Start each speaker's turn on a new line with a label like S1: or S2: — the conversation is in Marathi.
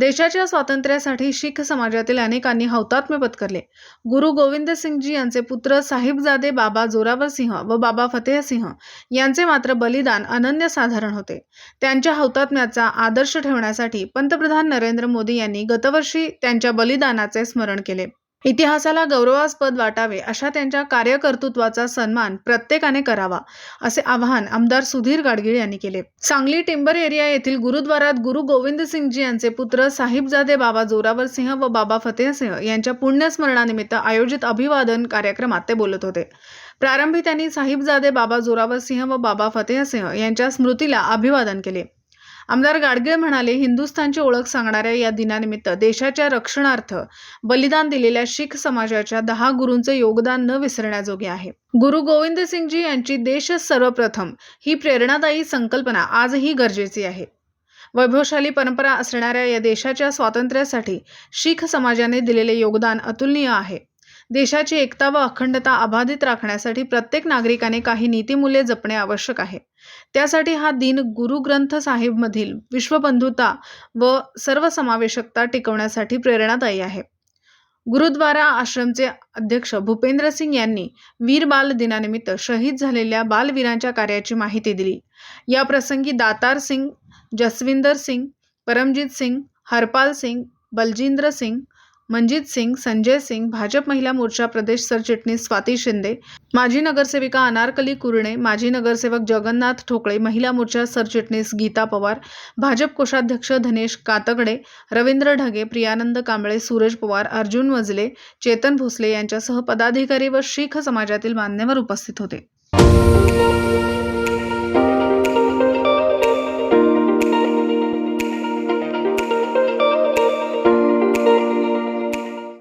S1: देशाच्या स्वातंत्र्यासाठी शीख समाजातील अनेकांनी हौतात्म्य पत्करले. गुरु गोविंद सिंगजी यांचे पुत्र साहिबजादे बाबा जोरावर सिंह व बाबा फतेह सिंह यांचे मात्र बलिदान अनन्यसाधारण होते. त्यांच्या हौतात्म्याचा आदर्श ठेवण्यासाठी पंतप्रधान नरेंद्र मोदी यांनी गतवर्षी त्यांच्या बलिदानाचे स्मरण केले. इतिहासाला गौरवास्पद वाटावे अशा त्यांच्या कार्यकर्तृत्वाचा सन्मान प्रत्येकाने करावा असे आवाहन आमदार सुधीर गाडगीळ यांनी केले. सांगली टिंबर एरिया येथील गुरुद्वारात गुरु गोविंद सिंगजी यांचे पुत्र साहिबजादे बाबा जोरावर सिंह व बाबा फतेह सिंह यांच्या पुण्यस्मरणानिमित्त आयोजित अभिवादन कार्यक्रमात ते बोलत होते. प्रारंभी त्यांनी साहिबजादे बाबा जोरावर सिंह व बाबा फतेह सिंह यांच्या स्मृतीला अभिवादन केले. आमदार गाडगीळ म्हणाले हिंदुस्थानची ओळख सांगणाऱ्या या दिनानिमित्त देशाच्या रक्षणार्थ बलिदान दिलेल्या शीख समाजाच्या दहा गुरूंचे योगदान न विसरण्याजोगे आहे. गुरु गोविंद सिंगजी यांची देश सर्वप्रथम ही प्रेरणादायी संकल्पना आजही गरजेची आहे. वैभवशाली परंपरा असणाऱ्या या देशाच्या स्वातंत्र्यासाठी शीख समाजाने दिलेले योगदान अतुलनीय आहे. देशाची एकता व अखंडता अबाधित राखण्यासाठी प्रत्येक नागरिकाने काही नीतिमूल्ये जपणे आवश्यक आहे. त्यासाठी हा दिन गुरु ग्रंथ साहिबमधील विश्वबंधुता व सर्वसमावेशकता टिकवण्यासाठी प्रेरणादायी आहे. गुरुद्वारा आश्रमचे अध्यक्ष भूपेंद्र सिंग यांनी वीर बाल दिनानिमित्त शहीद झालेल्या बालवीरांच्या कार्याची माहिती दिली. या प्रसंगी दातार सिंग जसविंदर सिंग परमजीत सिंग हरपाल सिंग बलजिंद्र सिंग मनजित सिंग संजय सिंग भाजप महिला मोर्चा प्रदेश सरचिटणीस स्वाती शिंदे माजी नगरसेविका अनारकली कुरणे माजी नगरसेवक जगन्नाथ ठोकळे महिला मोर्चा सरचिटणीस गीता पवार भाजप कोषाध्यक्ष धनेश कातगडे रवींद्र ढगे प्रियानंद कांबळे सूरज पवार अर्जुन वजले चेतन भोसले यांच्यासह पदाधिकारी व शीख समाजातील मान्यवर उपस्थित होते.